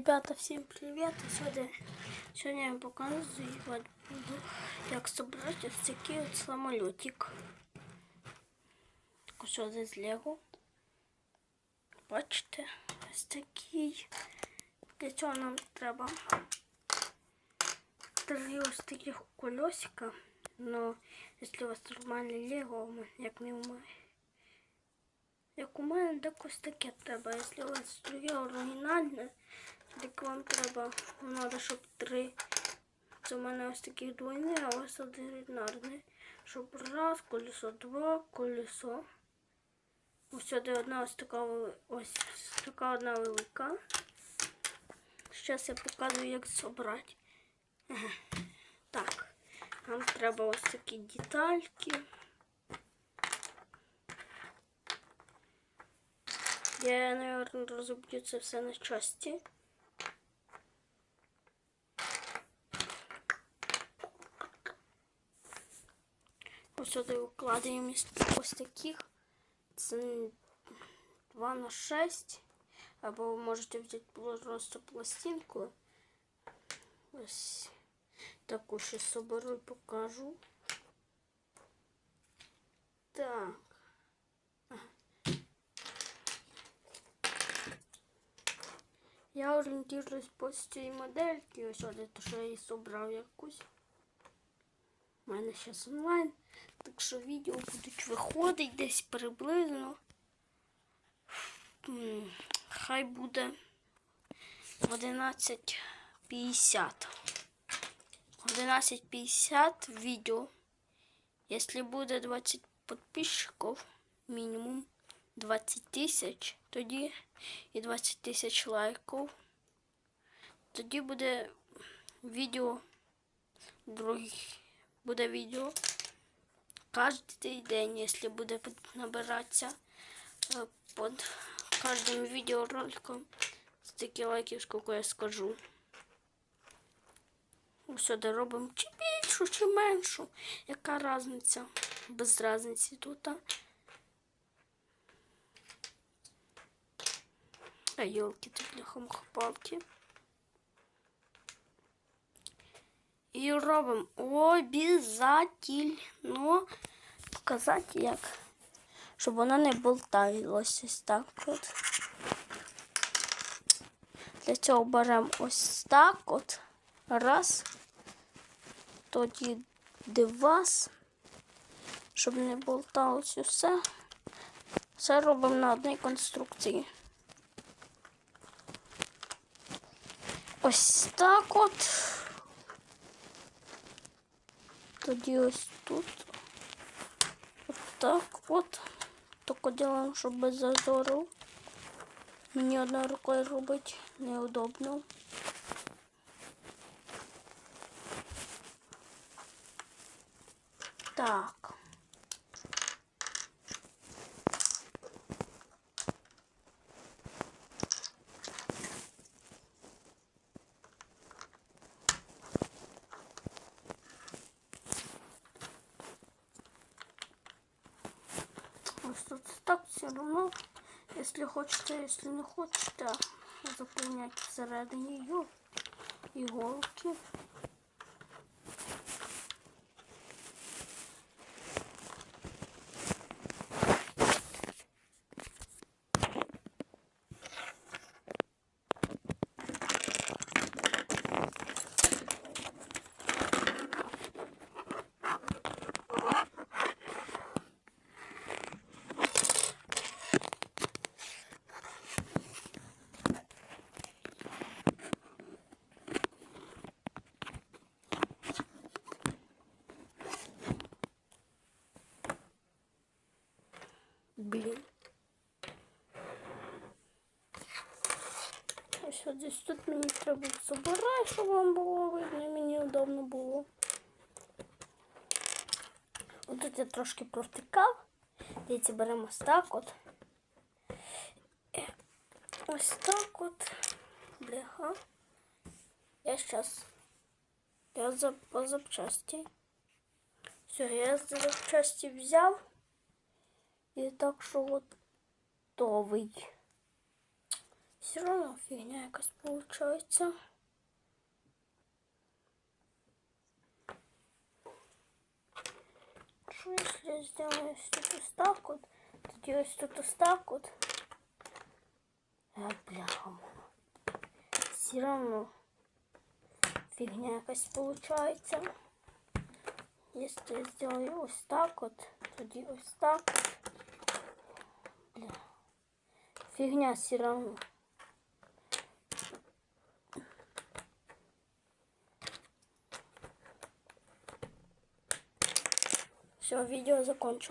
Ребята, всім привіт! Сьогодні, сьогодні я показую от буду, як зібрати ось такий от самолітик. Ось один з Лего. Бачите, ось такий. Для цього нам треба три ось таких колесика. Но якщо у вас нормальне Лего, як не у як у мене, так ось таке треба. Якщо у вас друге оригінальне, так вам треба, треба, щоб три. Це у мене ось таких двойний, а ось один. Щоб раз, колесо, два, колесо. Ось сюди одна ось така, ось така одна велика. Зараз я покажу, як зібрати. Так, нам треба ось такі детальки. Я, наверное, розоб'ю це все на часті. Ось сюди викладаємо із ось таких. Це 2 на 6. Або ви можете взяти просто пластинку. Ось таку ще соберу і покажу. Так. Я орієнтуюсь по цій модельці, ось то, що я її собрав якусь. У мене зараз онлайн, так що відео будуть виходити десь приблизно. Хай буде в 11.50. В 11.50 відео. Якщо буде 20 підписчиків, мінімум 20 тисяч, тоді і 20 тисяч лайків. Тоді буде відео другий. Буде відео кожен день, якщо буде набиратися е, під кожним відеороликом стільки лайків, скільки я скажу. Ось Сюди робимо чи більшу, чи меншу. Яка різниця? Без різниці тут. А. Елки тут палки І робимо обязательно показати як, щоб вона не болталась ось так от. Для цього беремо ось так от. Раз. Тоді два. Щоб не болталось усе. Все робимо на одній конструкції. Ось так от. Тоді ось тут. От так от. Тільки делаємо, щоб без зазору. Мені одною рукою робити неудобно. Так. Тут так все равно. Если хочете, если не хочете, заполнять всередині її іголки. Блін. Ось от десь тут мені треба забирати, щоб вам було видно, мені удобно було. От тут я трошки провтикав. Дивіться, беремо ось так от. Ось так от. Бляха. Я зараз. Я за по запчасті. Все, я запчасті взяв. І так що готовий. Все равно фигня якась получается. Что если я сделаю тут ось так вот, тоді ось тут ось так вот. А, бляха. Все равно фигня якась получается. Если я сделаю ось так вот, тоді ось так. Фигня все равно. Все, видео закончилось.